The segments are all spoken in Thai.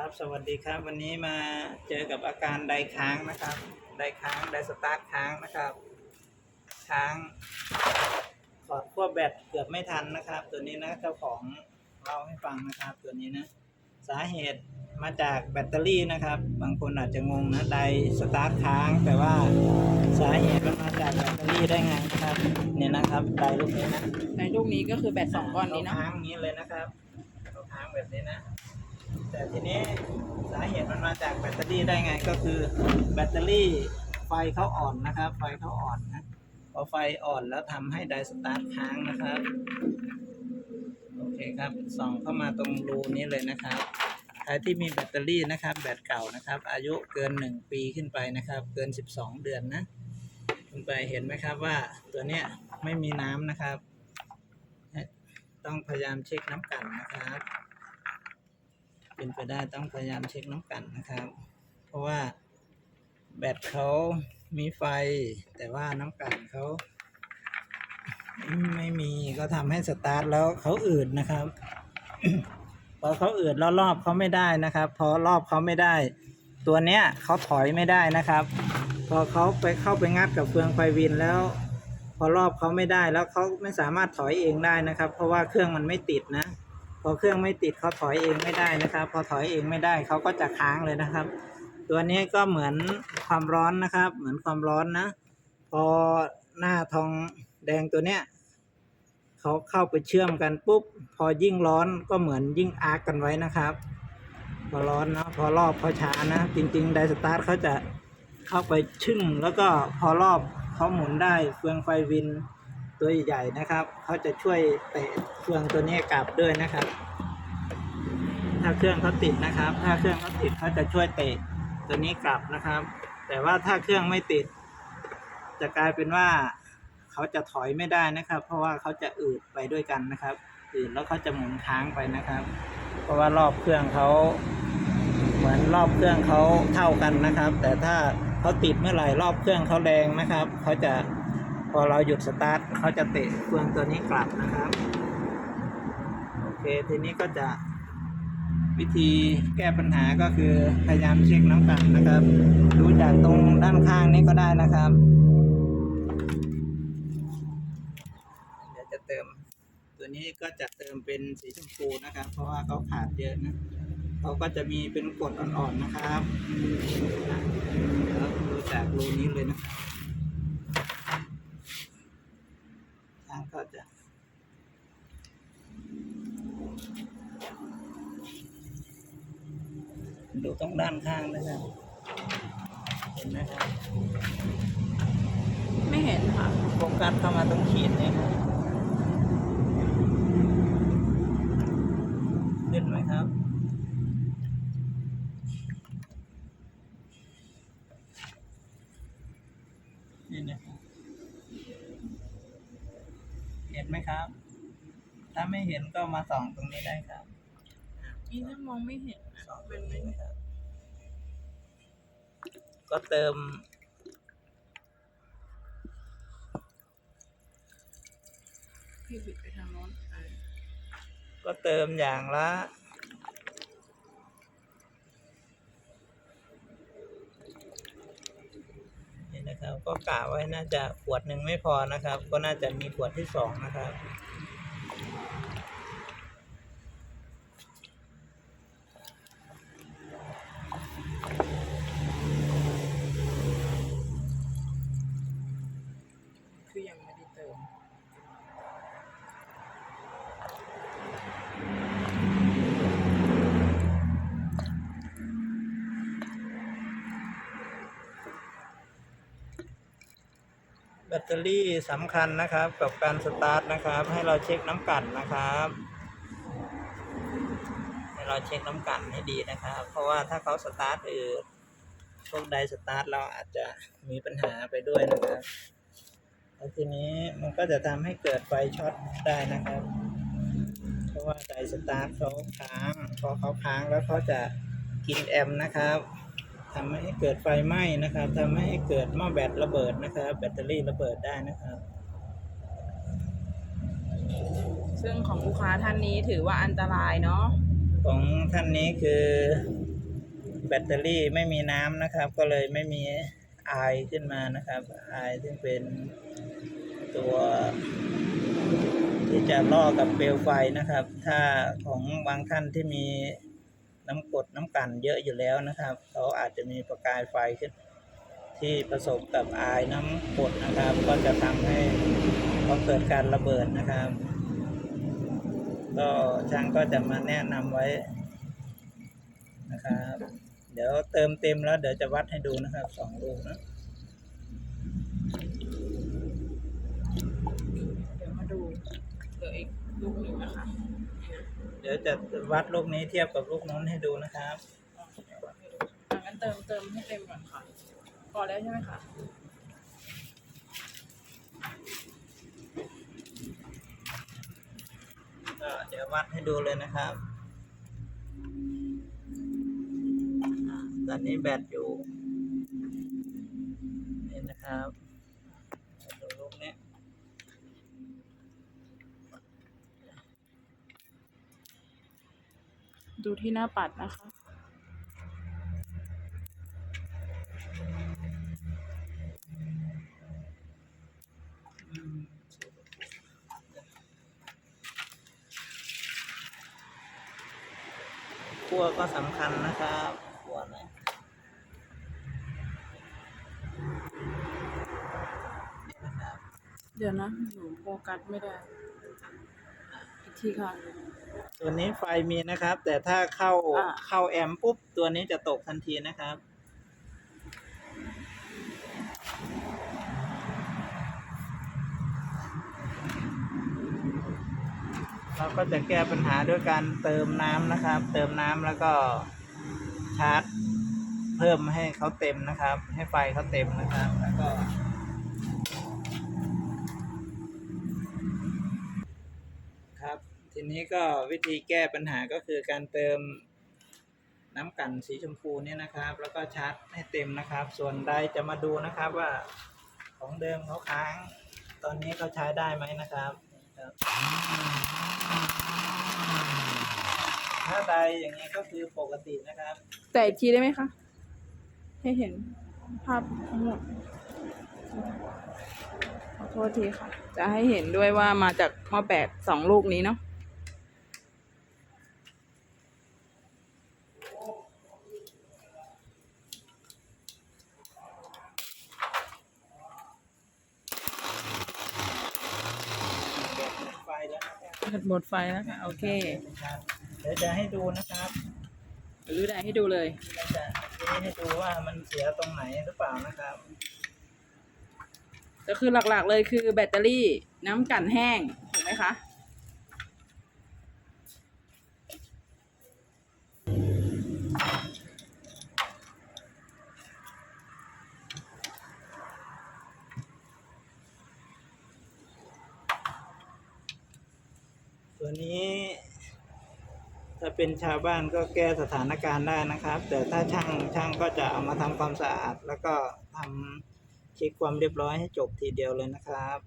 ครับสวัสดีครับ วันนี้มาเจอกับอาการไดค้างนะครับไดค้างไดสตาร์ทค้างนะครับ ค้างถอดขั้วแบตเกือบไม่ทันนะครับ ตัวนี้นะเจ้าของเล่าให้ฟังนะครับ ตัวนี้นะ สาเหตุมาจากแบตเตอรี่นะครับ บางคนอาจจะงงนะไดสตาร์ทค้าง แต่ว่าสาเหตุมันมาจากแบตเตอรี่ได้ไงนะครับเนี่ยนะครับไดลูกนี้นะในลูกนี้ก็คือแบตสองก้อนนี้เนอะเขาค้างอย่างนี้เลยนะครับเขาค้างแบบนี้นะ แต่ทีนี้สาเหตุมันมาจากแบตเตอรี่ได้ไงก็คือแบตเตอรี่ไฟเขาอ่อนนะครับ ไฟเขาอ่อนนะพอไฟอ่อนแล้วทำให้ไดสตาร์ทค้างนะครับ โอเคครับส่องเข้ามาตรงรูนี้เลยนะครับใครที่มีแบตเตอรี่นะครับ แบตเก่านะครับ อายุเกิน 1 ปีขึ้นไปนะครับ เกิน 12 เดือนนะขึ้นไปเห็นไหมครับว่าตัวเนี้ยไม่มีน้ำนะครับ ต้องพยายามเช็คน้ำกันนะครับ เป็นไปได้ต้องพยายามเช็คน้ำกันนะครับ เพราะว่าแบตเขามีไฟ แต่ว่าน้ำกันเขาไม่มีก็ทำให้สตาร์ทแล้วเขาอืดนะครับพอเขาอืดแล้วรอบเขาไม่ได้นะครับ พอรอบเขาไม่ได้ ตัวเนี้ยเขาถอยไม่ได้นะครับ พอเขาไปเข้าไปงัดกับเฟืองไฟวินแล้ว พอรอบเขาไม่ได้แล้วเขาไม่สามารถถอยเองได้นะครับ เพราะว่าเครื่องมันไม่ติดนะ พอเครื่องไม่ติดเขาถอยเองไม่ได้นะครับ พอถอยเองไม่ได้เขาก็จะค้างเลยนะครับ ตัวนี้ก็เหมือนความร้อนนะครับ เหมือนความร้อนนะ พอหน้าทองแดงตัวเนี้ยเขาเข้าไปเชื่อมกันปุ๊บ พอยิ่งร้อนก็เหมือนยิ่งอาร์กกันไว้นะครับ พอร้อนนะพอรอบเขาช้านะ จริงๆไดสตาร์ทเขาจะเข้าไปชึ่งแล้วก็พอรอบเขาหมุนได้เฟืองไฟวิน ตัวใหญ่ๆนะครับเขาจะช่วยเตะเฟืองตัวนี้กลับด้วยนะครับ ถ้าเครื่องเขาติดนะครับ ถ้าเครื่องเขาติดเขาจะช่วยเตะตัวนี้กลับนะครับ แต่ว่าถ้าเครื่องไม่ติด จะกลายเป็นว่าเขาจะถอยไม่ได้นะครับ เพราะว่าเขาจะอืดไปด้วยกันนะครับอืดแล้วเขาจะหมุนค้างไปนะครับ เพราะว่ารอบเครื่องเขาเหมือนรอบเครื่องเขาเท่ากันนะครับ แต่ถ้าเขาติดเมื่อไหร่รอบเครื่องเขาแรงนะครับเขาจะ พอเราหยุดสตาร์ทเขาจะเตะเครื่องตัวนี้กลับนะครับ โอเค ทีนี้ก็จะวิธีแก้ปัญหาก็คือพยายามเช็คน้ำกลั่นนะครับ ดูจากตรงด้านข้างนี้ก็ได้นะครับ เดี๋ยวจะเติม ตัวนี้ก็จะเติมเป็นสีชมพูนะครับ เพราะว่าเขาขาดเยอะนะเขาก็จะมีเป็นกรดอ่อนๆนะครับแล้วดูจากรูนี้เลยนะครับทางก็จะ ดูต รงด้านข้างนะครับ เห็นไหมครับ ไม่เห็นค่ะ โฟกัสเข้ามาตรงขีดนี้ครับขึ้นไหมครับนี่นะครับเห็นไหมครับ ถ้าไม่เห็นก็มาส่องตรงนี้ได้ครับ นี่ถ้ามองไม่เห็นนะสองเป็นไหมครับ ก็เติม พี่บิดไปทางโน้นเออก็เติมอย่างละนี่นะครับ ก็กะไว้น่าจะขวดหนึ่งไม่พอนะครับ ก็น่าจะมีขวดที่สองนะครับ คือยังไม่ได้เติม แบ ตเตอรี่สำคัญนะครับ กับการสตาร์ทนะครับ ให้เราเช็คน้ำกันนะครับ ให้เราเช็คน้ำกันให้ดีนะครับ เพราะว่าถ้าเขาสตาร์ทอืดพวกไดสตาร์ทเราอาจจะมีปัญหาไปด้วยนะครับแล้วทีนี้มันก็จะทำให้เกิดไฟช็อตได้นะครับ เพราะว่าไดสตาร์ทเขาค้าง พอเขาค้างแล้วเขาจะกินแอมนะครับ ทำให้เกิดไฟไหม้นะครับทำให้เกิดหม้อแบตระเบิดนะครับ แบตเตอรี่ระเบิดได้นะครับ ซึ่งของลูกค้าท่านนี้ถือว่าอันตรายเนาะของท่านนี้คือ แบตเตอรี่ไม่มีน้ำนะครับ ก็เลยไม่มีไอขึ้นมานะครับไอซึ่งเป็นตัว ที่จะล่อกับเปลวไฟนะครับ ถ้าของบางท่านที่มี น้ำกรดน้ำกั่นเยอะอยู่แล้วนะครับเขาอาจจะมีประกายไฟขึ้นที่ผสมกับอายน้ำกรดนะครับ ก็จะทำให้เขาเกิดการระเบิดนะครับ ก็ช่างก็จะมาแนะนำไว้นะครับ เดี๋ยวเติมเต็มแล้วเดี๋ยวจะวัดให้ดูนะครับสองลูกนะเดี๋ยวมาดูเหลืออีกลูกหนึ่งนะคะ เดี๋ยวจะวัดลูกนี้เทียบกับลูกนู้นให้ดูนะครับอะงั้นเติมเติมให้เต็มก่อนค่ะ พอแล้วใช่ไหมคะก็เดี๋ยววัดให้ดูเลยนะครับอ่าตอนนี้แบตอยู่ นี่นะครับดูลูกนี้ ดูที่หน้าปัดนะคะอืมขั้วก็สำคัญนะครับขั้วนะนี่นะครับเดี๋ยวนะหนูโฟกัสไม่ได้อีก ทีค่ะ ตัวนี้ไฟมีนะครับ แต่ถ้าเข้าอ่า เข้าแอมป์ปุ๊บ ตัวนี้จะตกทันทีนะครับ เราก็จะแก้ปัญหาด้วยการเติมน้ำนะครับ เติมน้ำแล้วก็ชาร์จ เพิ่มให้เขาเต็มนะครับ ให้ไฟเขาเต็มนะครับ แล้วก็ ครับ ทีนี้ก็วิธีแก้ปัญหาก็คือการเติมน้ำกันสีชมพูเนี่ยนะครับ แล้วก็ชาร์จให้เต็มนะครับ ส่วนใดจะมาดูนะครับว่าของเดิมเขาค้าง ตอนนี้เขาใช้ได้ไหมนะครับครับถ้าใดอย่างนี้ก็คือปกตินะครับ แต่อีกทีได้ไหมคะ ให้เห็นภาพทั้งหมดขอโทษทีค่ะ จะให้เห็นด้วยว่ามาจากหม้อแปดสองลูกนี้เนาะ ไฟแล้วนะครับ ห มดไฟแล้วค่ะโอเคครับเดี๋ยวจะให้ดูนะครับหรือได้ให้ดูเลยเราจะชี้ให้ดูว่ามันเสียตรงไหนหรือเปล่านะครับ ก็คือหลักๆเลยคือแบตเตอรี่น้ำกลั่นแห้งถูกไหมคะ นี้ถ้าเป็นชาวบ้านก็แก้สถานการณ์ได้นะครับ แต่ถ้าช่างช่างก็จะเอามาทำความสะอาด แล้วก็ทำเช็คความเรียบร้อยให้จบทีเดียวเลยนะครับ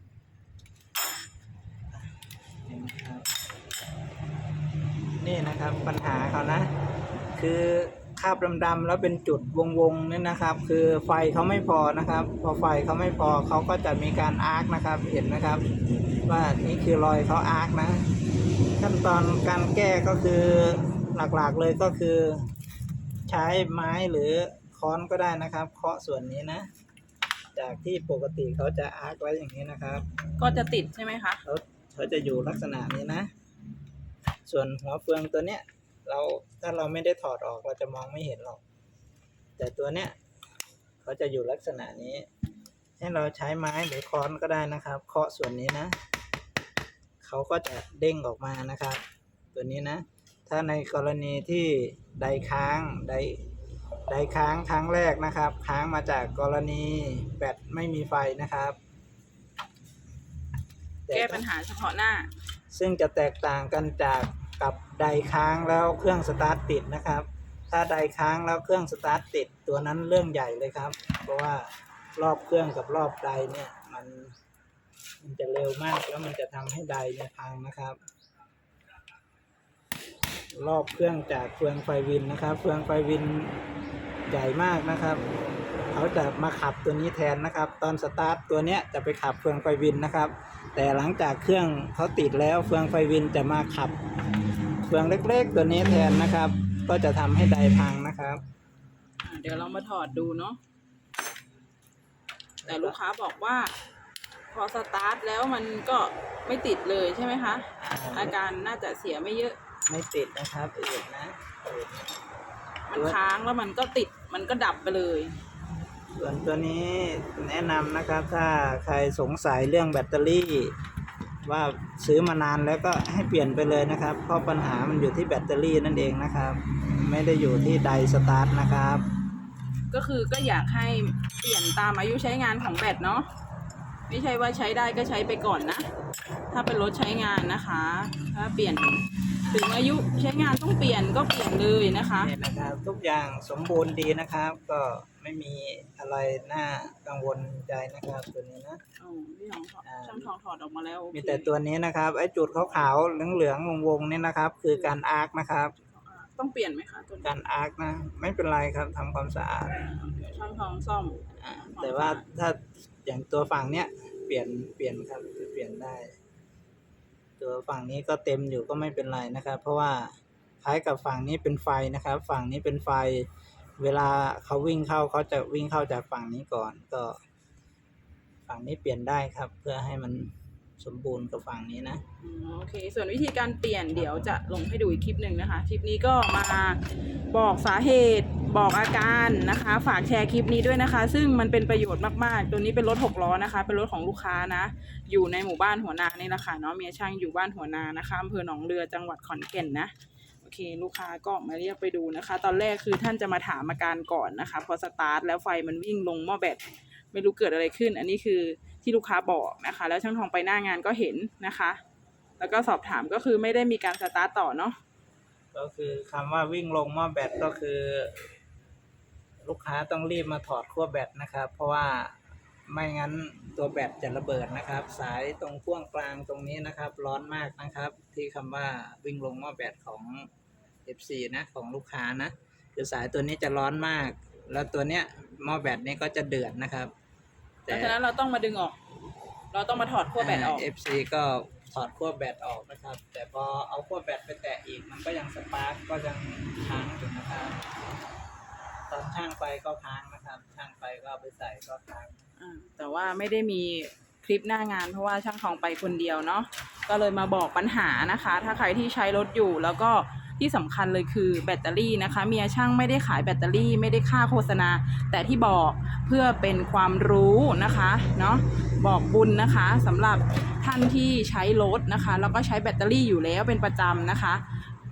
นี่นะครับปัญหาเขานะ คือคาบดำๆแล้วเป็นจุดวงๆนี่นะครับ คือไฟเขาไม่พอนะครับ พอไฟเขาไม่พอเขาก็จะมีการอาร์คนะครับ เห็นไหมครับ ว่านี่คือรอยเขาอาร์คนะ ขั้นตอนการแก้ก็คือหลักๆเลยก็คือ ใช้ไม้หรือค้อนก็ได้นะครับ เคาะส่วนนี้นะ จากที่ปกติเขาจะอาร์คไว้อย่างนี้นะครับก็จะติดใช่ไหมคะ เขาเขาจะอยู่ลักษณะนี้นะ ส่วนหัวเฟืองตัวเนี้ยเราถ้าเราไม่ได้ถอดออกเราจะมองไม่เห็นหรอก แต่ตัวเนี้ยเขาจะอยู่ลักษณะนี้ ให้เราใช้ไม้หรือค้อนก็ได้นะครับ เคาะส่วนนี้นะ เขาก็จะเด้งออกมานะครับ ตัวนี้นะ ถ้าในกรณีที่ใดค้างใดใดค้างครั้งแรกนะครับ ค้างมาจากกรณีแบตไม่มีไฟนะครับ แก้ปัญหาเฉพาะหน้า ซึ่งจะแตกต่างกันจากกับใดค้างแล้วเครื่องสตาร์ทติดนะครับ ถ้าใดค้างแล้วเครื่องสตาร์ทติดตัวนั้นเรื่องใหญ่เลยครับ เพราะว่ารอบเครื่องกับรอบใดเนี่ยมัน มันจะเร็วมากแล้วมันจะทำให้ใดเนี่ยพังนะครับ รอบเครื่องจากเฟืองไฟวินนะครับ เฟืองไฟวินใหญ่มากนะครับเขาจะมาขับตัวนี้แทนนะครับ ตอนสตาร์ทตัวเนี้ยจะไปขับเฟืองไฟวินนะครับ แต่หลังจากเครื่องเขาติดแล้วเฟืองไฟวินจะมาขับ เฟืองเล็กๆ ตัวนี้แทนนะครับ ก็จะทำให้ไดพังนะครับ อ่าเดี๋ยวเรามาถอดดูเนาะแต่ลูกค้าบอกว่า พอสตาร์ทแล้วมันก็ไม่ติดเลยใช่ไหมคะ อาการน่าจะเสียไม่เยอะ ไม่ติดนะครับอืดนะอืดมันค้างแล้วมันก็ติดมันก็ดับไปเลย ส่วนตัวนี้แนะนำนะครับ ถ้าใครสงสัยเรื่องแบตเตอรี่ ว่าซื้อมานานแล้วก็ให้เปลี่ยนไปเลยนะครับ เพราะปัญหามันอยู่ที่แบตเตอรี่นั่นเองนะครับ ไม่ได้อยู่ที่ไดสตาร์ทนะครับ ก็คือก็อยากให้เปลี่ยนตามอายุใช้งานของแบตเนาะ ไม่ใช่ว่าใช้ได้ก็ใช้ไปก่อนนะ ถ้าเป็นรถใช้งานนะคะ ถ้าเปลี่ยนถึงอายุใช้งานต้องเปลี่ยนก็เปลี่ยนเลยนะคะเนี่ยนะครับ ทุกอย่างสมบูรณ์ดีนะครับ ก็ไม่มีอะไรน่ากังวลใจนะครับตัวนี้นะ อ๋อพี่ทองถอดอ่าช่างทองถอดออกมาแล้วโอเค มีแต่ตัวนี้นะครับไอ้จุดขาวๆเหลืองๆวงๆนี่นะครับ คือการอาร์คนะครับ ต้องเปลี่ยนไหมคะตัวนี้การอาร์คนะ ไม่เป็นไรครับทำความสะอาดเดี๋ยวช่างทองซ่อมอ่าแต่ว่าถ้าอย่างตัวฝั่งเนี้ยเปลี่ยนเปลี่ยนครับเปลี่ยนได้ ตัวฝั่งนี้ก็เต็มอยู่ก็ไม่เป็นไรนะครับ เพราะว่าคล้ายกับฝั่งนี้เป็นไฟนะครับ ฝั่งนี้เป็นไฟ เวลาเขาวิ่งเข้าเขาจะวิ่งเข้าจากฝั่งนี้ก่อนก็ ฝั่งนี้เปลี่ยนได้ครับ เพื่อให้มัน สมบูรณ์กับฝั่งนี้นะ อืมโอเค ส่วนวิธีการเปลี่ยนเดี๋ยวจะลงให้ดูอีกคลิปหนึ่งนะคะ คลิปนี้ก็มาบอกสาเหตุบอกอาการนะคะ ฝากแชร์คลิปนี้ด้วยนะคะ ซึ่งมันเป็นประโยชน์มากๆ ตัวนี้เป็นรถหกล้อนะคะ เป็นรถของลูกค้านะ อยู่ในหมู่บ้านหัวนานี่แหละค่ะเนาะเมียช่างอยู่บ้านหัวนานะคะอำเภอหนองเรือจังหวัดขอนแก่นนะ โอเค ลูกค้าก็มาเรียกไปดูนะคะ ตอนแรกคือท่านจะมาถามอาการก่อนนะคะ พอสตาร์ทแล้วไฟมันวิ่งลงหม้อแบตไม่รู้เกิดอะไรขึ้น อันนี้คือ ที่ลูกค้าบอกนะคะ แล้วช่างทองไปหน้างานก็เห็นนะคะ แล้วก็สอบถามก็คือไม่ได้มีการสตาร์ทต่อเนาะก็คือคำว่าวิ่งลงหม้อแบตก็คือ ลูกค้าต้องรีบมาถอดขั้วแบตนะครับ เพราะว่าไม่งั้นตัวแบตจะระเบิดนะครับ สายตรงขั้วกลางตรงนี้นะครับ ร้อนมากนะครับ ที่คำว่าวิ่งลงหม้อแบตของ FC นะของลูกค้านะคือสายตัวนี้จะร้อนมาก แล้วตัวเนี้ยหม้อแบตนี้ก็จะเดือดนะครับ เพราะฉะนั้นเราต้องมาดึงออก เราต้องมาถอดขั้วแบตออก เอฟซีก็ถอดขั้วแบตออกนะครับ แต่พอเอาขั้วแบตไปแตะอีกมันก็ยังสปาร์กก็ยังค้างอยู่นะครับตอนช่างไฟก็ค้างนะครับช่างไฟก็เอาไปใส่ก็ค้าง อ่าแต่ว่าไม่ได้มีคลิปหน้างานเพราะว่าช่างทองไปคนเดียวเนาะก็เลยมาบอกปัญหานะคะ ถ้าใครที่ใช้รถอยู่แล้วก็ ที่สำคัญเลยคือแบตเตอรี่นะคะเมียช่างไม่ได้ขายแบตเตอรี่ไม่ได้ค่าโฆษณา แต่ที่บอกเพื่อเป็นความรู้นะคะเนาะบอกบุญนะคะสำหรับท่านที่ใช้รถนะคะ แล้วก็ใช้แบตเตอรี่อยู่แล้วเป็นประจำนะคะ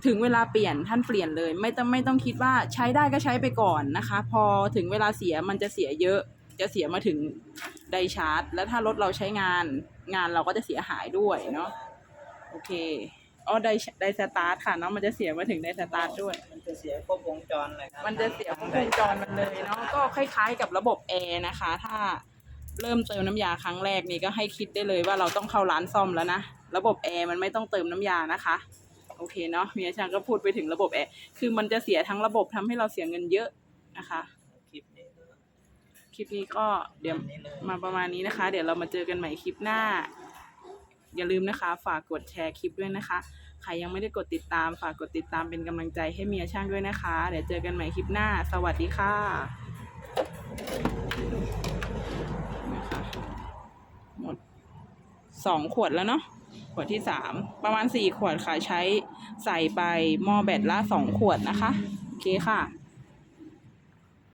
ถึงเวลาเปลี่ยนท่านเปลี่ยนเลย ไม่ต้องไม่ต้องคิดว่าใช้ได้ก็ใช้ไปก่อนนะคะ พอถึงเวลาเสียมันจะเสียเยอะ จะเสียมาถึงไดชาร์จ แล้วถ้ารถเราใช้งานงานเราก็จะเสียหายด้วยเนาะโอเค อ๋อไดไดสตาร์ทค่ะเนาะมันจะเสียมาถึงไดสตาร์ทด้วย มันจะเสียครบวงจรเลยครับมันจะเสียวงจรมันเลยเนาะก็คล้ายๆกับระบบแอร์นะคะ ถ้าเริ่มเติมน้ำยาครั้งแรกนี่ก็ให้คิดได้เลยว่าเราต้องเข้าร้านซ่อมแล้วนะ ระบบแอร์มันไม่ต้องเติมน้ำยานะคะ โอเคเนาะเมียช่างก็พูดไปถึงระบบแอร์คือมันจะเสียทั้งระบบทำให้เราเสียเงินเยอะนะคะคลิปนี้ก็คลิปนี้ก็เดี๋ยวนี้เลยมาประมาณนี้นะคะ เดี๋ยวเรามาเจอกันใหม่คลิปหน้า อย่าลืมนะคะ ฝากกดแชร์คลิปด้วยนะคะ ใครยังไม่ได้กดติดตาม ฝากกดติดตามเป็นกำลังใจให้เมียช่างด้วยนะคะ เดี๋ยวเจอกันใหม่คลิปหน้า สวัสดีค่ะนะคะหมดสองขวดแล้วเนาะขวดที่สามประมาณสี่ขวดค่ะใช้ใส่ไปหม้อแบตละสองขวดนะคะ โอเคค่ะ